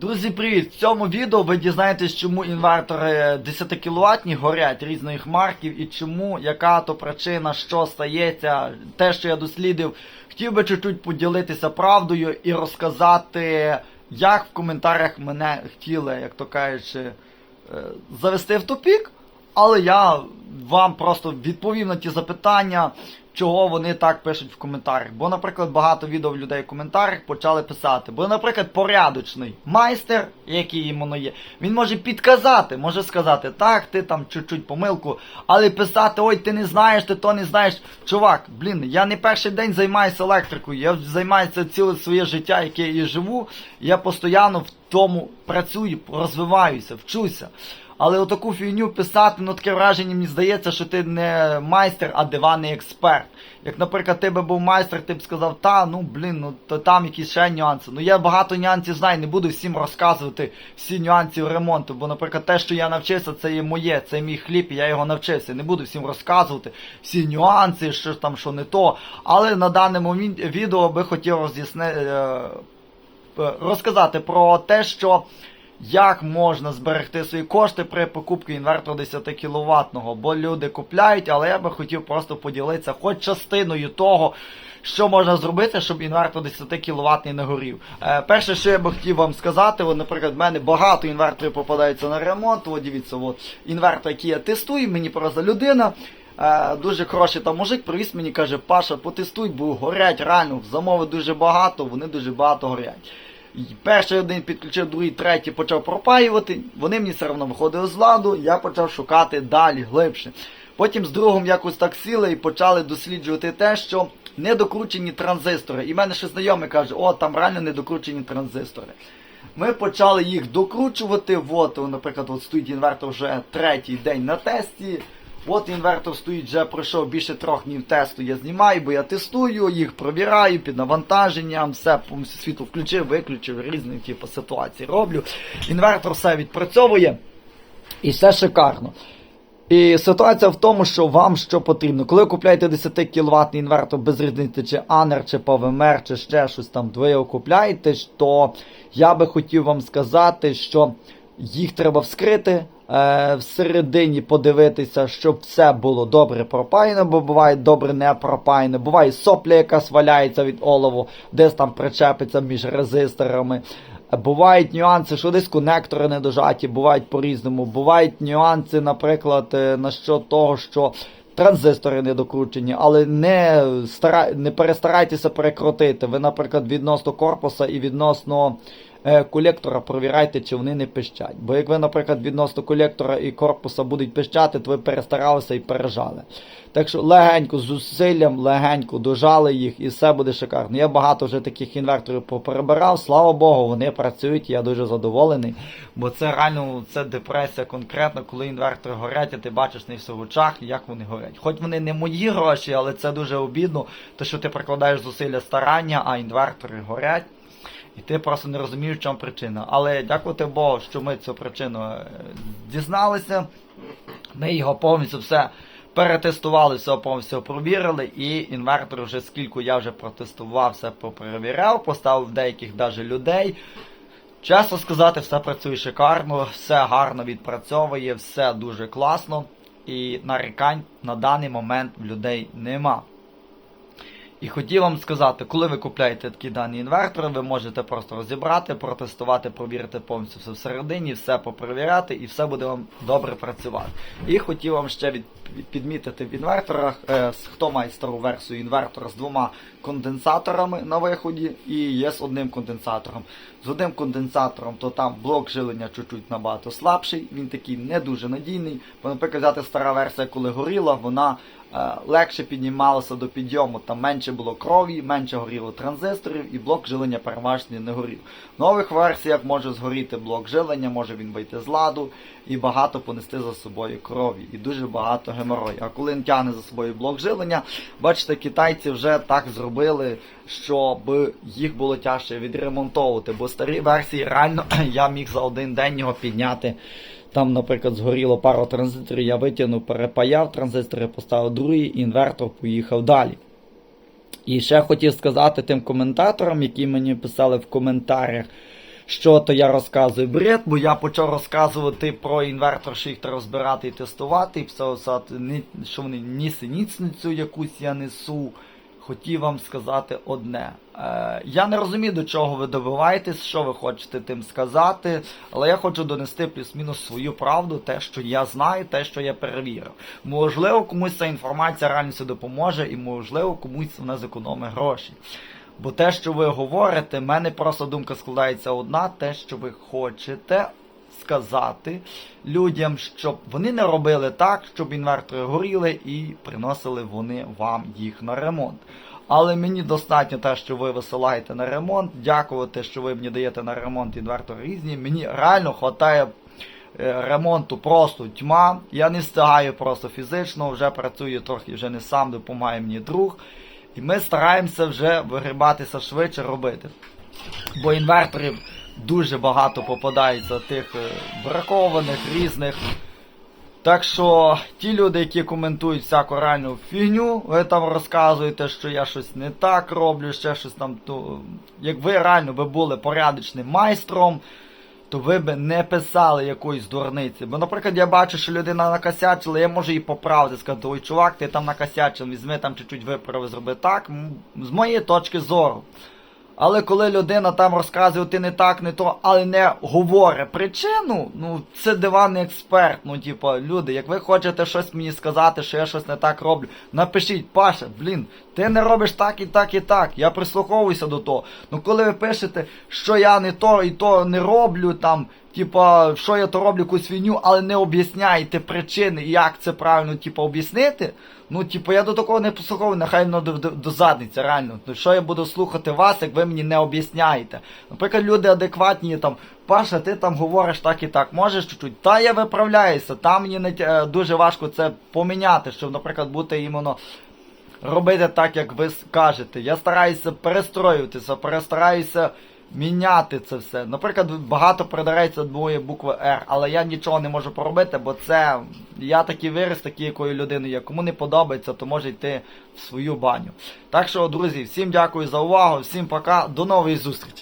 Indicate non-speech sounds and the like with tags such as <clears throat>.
Друзі, привіт! В цьому відео ви дізнаєтесь, чому інвертори 10 кВт горять різних марків і чому, яка то причина, що стається, те, що я дослідив. Хотів би чуть-чуть поділитися правдою і розказати, як в коментарях мене хотіли, як то кажучи, е, завести в тупік. Але я вам просто відповів на ті запитання, чого вони так пишуть в коментарях. Бо, наприклад, багато відео людей в коментарях почали писати. Бо, наприклад, порядочний майстер, який йому є, він може підказати, може сказати, так, ти там чуть-чуть помилку, але писати, ой, ти не знаєш, ти то не знаєш. Чувак, блін, я не перший день займаюся електрикою, я займаюся ціле своє життя, яке я живу. Я постійно в тому працюю, розвиваюся, вчуся. Але отаку фігню писати, ну таке враження мені здається, що ти не майстер, а диванний експерт. Як, наприклад, ти би був майстер, ти б сказав, та, ну блін, ну то там якісь ще нюанси. Ну я багато нюансів знаю, не буду всім розказувати всі нюанси ремонту. Бо, наприклад, те, що я навчився, це є моє, це мій хліб, і я його навчився. Не буду всім розказувати всі нюанси, що там, що не то. Але на даному ві- відео би хотів роз'яснити. Е, розказати про те, що як можна зберегти свої кошти при покупці інвертора 10 кВт, бо люди купляють, але я би хотів просто поділитися хоч частиною того, що можна зробити, щоб інвертор 10 кВт не горів. Е, перше, що я би хотів вам сказати, от, наприклад, в мене багато інверторів попадаються на ремонт. От дивіться, от інвертор, який я тестую, мені просто людина. Е, дуже хороший там мужик привіз мені, каже, Паша, потестуй, бо горять реально, замови дуже багато, вони дуже багато горять. Перший один підключив, другий, третій почав пропаювати, вони мені все одно виходили з ладу, я почав шукати далі, глибше. Потім з другом якось так сіли і почали досліджувати те, що недокручені транзистори. І в мене ще знайомий каже, о, там реально недокручені транзистори. Ми почали їх докручувати. От, наприклад, от стоїть інвертор вже третій день на тесті. От інвертор стоїть, вже пройшов більше трьох днів тесту. Я знімаю, бо я тестую, їх провіраю під навантаженням, все світло включив, виключив, різні типу ситуації роблю. Інвертор все відпрацьовує і все шикарно. І ситуація в тому, що вам що потрібно. Коли ви купляєте 10 кВт інвертор без різниці, чи Анер, чи ПВМР, чи ще щось там, ви його купляєте, то я би хотів вам сказати, що їх треба вскрити. Е, Всередині подивитися, щоб все було добре пропаяно, бо буває добре не пропаяно, буває сопля, якась валяється від олову, десь там причепиться між резисторами. Бувають нюанси, що десь конектори не дожаті, бувають по-різному. Бувають нюанси, наприклад, е, насчет того, що транзистори не докручені, але не, стара... не перестарайтеся перекрутити. Ви, наприклад, відносно корпуса і відносно колектора провіряйте, чи вони не пищать. Бо як ви, наприклад, відносно колектора і корпуса будуть пищати, то ви перестаралися і пережали. Так що легенько, з зусиллям, легенько дожали їх і все буде шикарно. Я багато вже таких інверторів поперебирав, слава Богу, вони працюють, я дуже задоволений. Бо це реально це депресія конкретно, коли інвертори горять, а ти бачиш на в очах, як вони горять. Хоч вони не мої гроші, але це дуже обідно, то що ти прикладаєш зусилля старання, а інвертори горять. І ти просто не розумієш, в чому причина. Але дякувати Богу, що ми цю причину е, дізналися. Ми його повністю все перетестували, все повністю провірили. І інвертор вже скільки я вже протестував, все поперевіряв, поставив деяких даже людей. Чесно сказати, все працює шикарно, все гарно відпрацьовує, все дуже класно. І нарікань на даний момент в людей нема. І хотів вам сказати, коли ви купляєте такі дані інвертори, ви можете просто розібрати, протестувати, провірити повністю все всередині, все попровіряти і все буде вам добре працювати. І хотів вам ще від, підмітити в інверторах, е, хто має стару версію інвертора з двома конденсаторами на виході і є з одним конденсатором. З одним конденсатором, то там блок жилення чуть-чуть набагато слабший, він такий не дуже надійний. Бо, наприклад, взяти стара версія, коли горіла, вона легше піднімалася до підйому, там менше було крові, менше горіло транзисторів і блок жилення переважно не горів. В нових версіях може згоріти блок жилення, може він вийти з ладу і багато понести за собою крові, і дуже багато геморою. А коли він тягне за собою блок жилення, бачите, китайці вже так зробили, щоб їх було тяжче відремонтовувати, бо старі версії реально <clears throat> я міг за один день його підняти. Там, наприклад, згоріло пару транзисторів, я витягнув, перепаяв транзистори, поставив другий, інвертор поїхав далі. І ще хотів сказати тим коментаторам, які мені писали в коментарях, що то я розказую бред, бо я почав розказувати про інвертор, що їх треба розбирати і тестувати, і все що вони нісеніцницю якусь я несу. Хотів вам сказати одне. Е, я не розумію, до чого ви добиваєтесь, що ви хочете тим сказати, але я хочу донести плюс-мінус свою правду, те, що я знаю, те, що я перевірив. Можливо, комусь ця інформація реально це допоможе, і можливо, комусь вона зекономить гроші. Бо те, що ви говорите, в мене просто думка складається одна, те, що ви хочете сказати людям, щоб вони не робили так, щоб інвертори горіли і приносили вони вам їх на ремонт. Але мені достатньо те, що ви висилаєте на ремонт. Дякувати, що ви мені даєте на ремонт інвертори різні. Мені реально вистачає е, ремонту просто тьма. Я не встигаю просто фізично, вже працюю трохи вже не сам, допомагає мені друг. І ми стараємося вже вигрібатися швидше робити. Бо інверторів дуже багато попадається тих е, бракованих, різних. Так що ті люди, які коментують всяку реальну фігню, ви там розказуєте, що я щось не так роблю, ще щось там. То, як ви реально би були порядочним майстром, то ви б не писали якоїсь дурниці. Бо, наприклад, я бачу, що людина накосячила, я можу її поправити, сказати, ой, чувак, ти там накосячив, візьми там чуть-чуть виправи, зроби так. З моєї точки зору. Але коли людина там розказує, ти не так, не то, але не говорить причину, ну це диванний експерт. Ну, типу, люди, як ви хочете щось мені сказати, що я щось не так роблю, напишіть, Паша, блін, ти не робиш так і так і так. Я прислуховуюся до того. Ну коли ви пишете, що я не то і то не роблю, там, типа, що я то роблю якусь фігню, але не об'ясняєте причини, як це правильно, типу, об'яснити. Ну, типу, я до такого не послуховую, нехай воно до, до, до задниці, реально. Ну що я буду слухати вас, як ви мені не об'ясняєте? Наприклад, люди адекватні там, Паша, ти там говориш так і так, можеш чуть-чуть. Та я виправляюся, там мені не дуже важко це поміняти, щоб, наприклад, бути іменно робити так, як ви скажете. кажете. Я стараюся перестроюватися, перестараюся міняти це все. Наприклад, багато придається двоє букви R, але я нічого не можу поробити, бо це я такий виріс, такий якою людиною є. Кому не подобається, то може йти в свою баню. Так що, друзі, всім дякую за увагу, всім пока, до нової зустрічі.